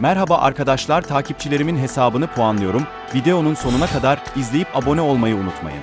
Merhaba arkadaşlar takipçilerimin hesabını puanlıyorum. Videonun sonuna kadar izleyip abone olmayı unutmayın.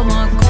bu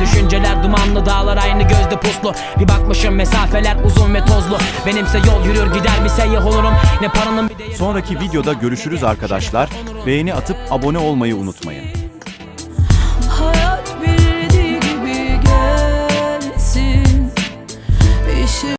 Düşünceler dumanlı dağlar aynı gözde puslu Bir bakmışım mesafeler uzun ve tozlu Benimse yol yürür gider bir seyyah olurum Ne paranın bir değeri Sonraki videoda görüşürüz arkadaşlar. Beğeni atıp abone olmayı unutmayın.